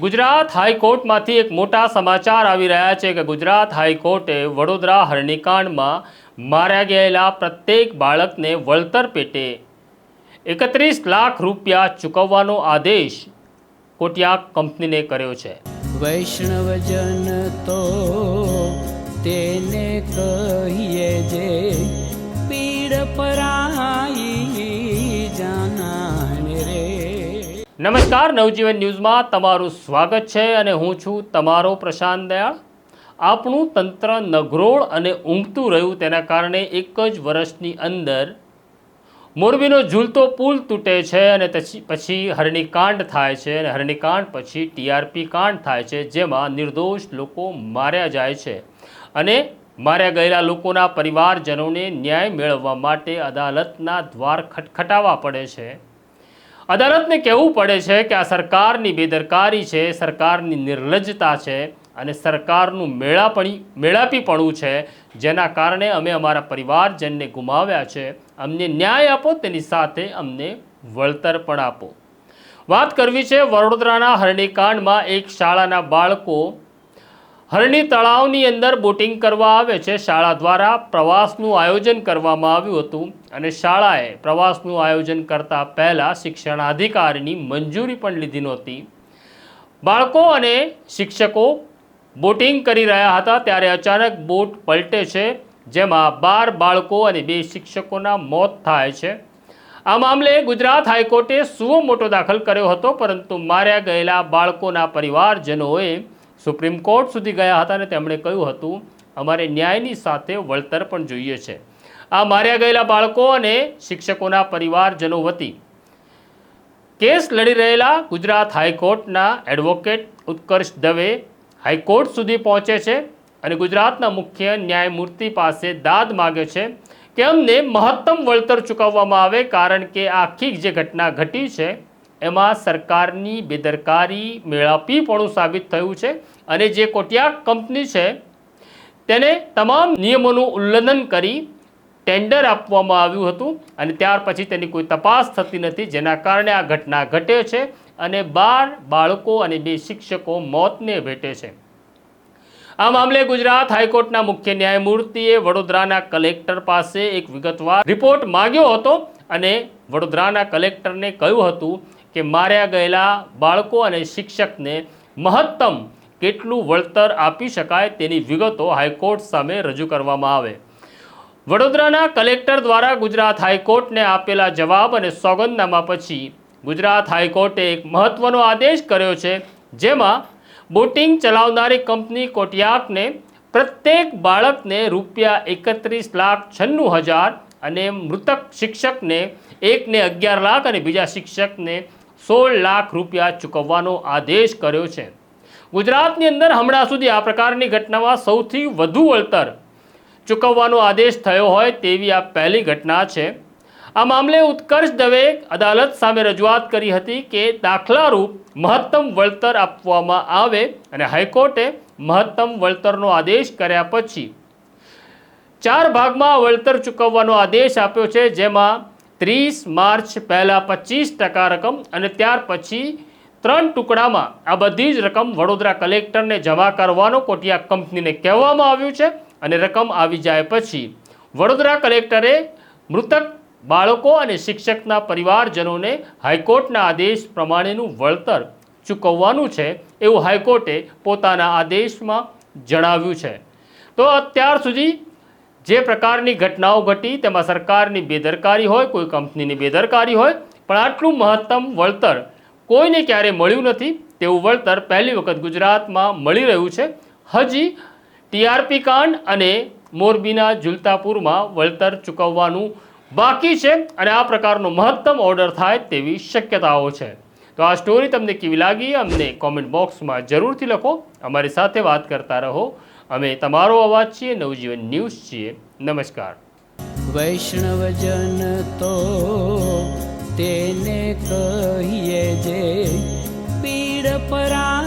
ગુજરાત હાઈકોર્ટમાંથી એક મોટા સમાચાર આવી રહ્યા છે કે ગુજરાત હાઈકોર્ટે વડોદરા હરણીકાંડમાં માર્યા ગયેલા પ્રત્યેક બાળકને વળતર પેટે એકત્રીસ લાખ રૂપિયા ચૂકવવાનો આદેશ કોટિયા કંપનીને કર્યો છે. વૈષ્ણવજન તો તેને કહીએ જે નમસ્કાર, નવજીવન ન્યૂઝમાં તમારું સ્વાગત છે અને હું છું તમારો પ્રશાંત દયાળ. આપણું તંત્ર નગરોળ અને ઊંઘતું રહ્યું તેના કારણે એક જ વર્ષની અંદર મોરબીનો ઝૂલતો પુલ તૂટે છે અને પછી હરણીકાંડ થાય છે અને હરણીકાંડ પછી ટીઆરપી કાંડ થાય છે જેમાં નિર્દોષ લોકો માર્યા જાય છે અને માર્યા ગયેલા લોકોના પરિવારજનોને ન્યાય મેળવવા માટે અદાલતના દ્વાર ખટખટાવવા પડે છે. અદાલતને કહેવું પડે છે કે આ સરકારની બેદરકારી છે, સરકારની નિર્લજ્જતા છે અને સરકારનું મેળાપણી, મેળાપીપણું છે. જેના કારણે અમે અમારા પરિવારજનને ગુમાવ્યા છે. અમને ન્યાય આપો, તેની સાથે અમને વળતર પણ આપો. વાત કરવી છે વડોદરાના હરણીકાંડમાં એક શાળાના બાળકો હરણી તળાવની અંદર બોટિંગ કરવા આવે છે. શાળા દ્વારા પ્રવાસનું આયોજન કરવામાં આવ્યું હતું અને શાળાએ પ્રવાસનું આયોજન કરતા પહેલાં શિક્ષણાધિકારીની મંજૂરી પણ લીધી નહોતી. બાળકો અને શિક્ષકો બોટિંગ કરી રહ્યા હતા ત્યારે અચાનક બોટ પલટે છે, જેમાં બાર બાળકો અને બે શિક્ષકોના મોત થાય છે. આ મામલે ગુજરાત હાઈકોર્ટે સુઓ મોટો દાખલ કર્યો હતો, પરંતુ માર્યા ગયેલા બાળકોના પરિવારજનોએ સુપ્રીમ કોર્ટ સુધી ગયા હતા અને તેમણે કહ્યું હતું, અમારે ન્યાયની સાથે વળતર પણ જોઈએ છે. આ માર્યા ગયેલા બાળકો અને શિક્ષકોના પરિવારજનો વતી કેસ લડી રહેલા ગુજરાત હાઈકોર્ટના એડવોકેટ ઉત્કર્ષ દવે હાઈકોર્ટ સુધી પહોંચે છે અને ગુજરાતના મુખ્ય ન્યાયમૂર્તિ પાસે દાદ માગે છે કે અમને મહત્તમ વળતર ચૂકવવામાં આવે કારણ કે આખી જે ઘટના ઘટી છે એમાં સરકારની બેદરકારી મેળાપીપણું સાબિત થયું છે અને જે કોટિયા કંપની છે, તેને તમામ નિયમોનું ઉલ્લંઘન કરી ટેન્ડર આપવામાં આવ્યું હતું અને ત્યાર પછી તેની કોઈ તપાસ થતી નથી, જેના કારણે આ ઘટના ઘટે છે અને બાર બાળકો અને બે શિક્ષકો મોતને ભેટે છે. આ મામલે ગુજરાત હાઈકોર્ટના મુખ્ય ન્યાયમૂર્તિએ વડોદરાના કલેક્ટર પાસે એક વિગતવાર રિપોર્ટ માંગ્યો હતો અને વડોદરાના કલેક્ટરને કહ્યું હતું કે માર્યા ગયેલા બાળકો અને શિક્ષકને મહત્તમ કેટલું વળતર આપી શકાય તેની વિગતો હાઈકોર્ટ સામે રજૂ કરવામાં આવે. વડોદરાના કલેક્ટર દ્વારા ગુજરાત હાઈકોર્ટને આપેલા જવાબ અને સોગંદનામા પછી ગુજરાત હાઈકોર્ટે એક મહત્વનો આદેશ કર્યો છે, જેમાં બોટિંગ ચલાવનારી કંપની કોટિયાકને પ્રત્યેક બાળકને રૂપિયા એકત્રીસ લાખ છન્નું હજાર અને મૃતક શિક્ષકને એકને અગિયાર લાખ અને બીજા શિક્ષકને સોળ લાખ રૂપિયા ચૂકવવાનો આદેશ કર્યો છે. ગુજરાતની અંદર હમણાં સુધી આ પ્રકારની ઘટનામાં સૌથી વધુ વળતર ચૂકવવાનો આદેશ થયો હોય તેવી આ પહેલી ઘટના છે. આ મામલે ઉત્કર્ષ દવે અદાલત સામે રજૂઆત કરી હતી કે દાખલારૂપ મહત્તમ વળતર આપવામાં આવે અને હાઈકોર્ટે મહત્તમ વળતરનો આદેશ કર્યા પછી ચાર ભાગમાં વળતર ચૂકવવાનો આદેશ આપ્યો છે, જેમાં ત્રીસ માર્ચ પહેલાં પચીસ ટકા રકમ અને ત્યાર પછી ત્રણ ટુકડામાં આ બધી જ રકમ વડોદરા કલેક્ટરને જમા કરવાનો કોટિયા કંપનીને કહેવામાં આવ્યું છે અને રકમ આવી જાય પછી વડોદરા કલેક્ટરે મૃતક બાળકો અને શિક્ષકના પરિવારજનોને હાઈકોર્ટના આદેશ પ્રમાણેનું વળતર ચૂકવવાનું છે એવું હાઈકોર્ટે પોતાના આદેશમાં જણાવ્યું છે. તો અત્યાર સુધી જે પ્રકારની ઘટનાઓ ઘટી, તેમાં સરકારની બેદરકારી હોય, કોઈ કંપનીની બેદરકારી હોય, પણ આટલું મહત્તમ વળતર કોઈને ક્યારે મળ્યું નથી, તેવું વળતર પહેલી વખત ગુજરાતમાં મળી રહ્યું છે. હજી ટીઆરપી કાંડ અને મોરબીના ઝુલતાપુરમાં વળતર ચૂકવવાનું બાકી છે અને આ પ્રકારનો મહત્તમ ઓર્ડર થાય તેવી શક્યતાઓ છે. તો આ સ્ટોરી તમને કેવી લાગી, અમને કોમેન્ટ બોક્સમાં જરૂરથી લખો. અમારી સાથે વાત કરતા રહો. અમે તમારો અવાજ છીએ, નવજીવન ન્યૂઝ છીએ. નમસ્કાર. વૈષ્ણવજન તો તેને કહીએ જે પીડ પરાઈ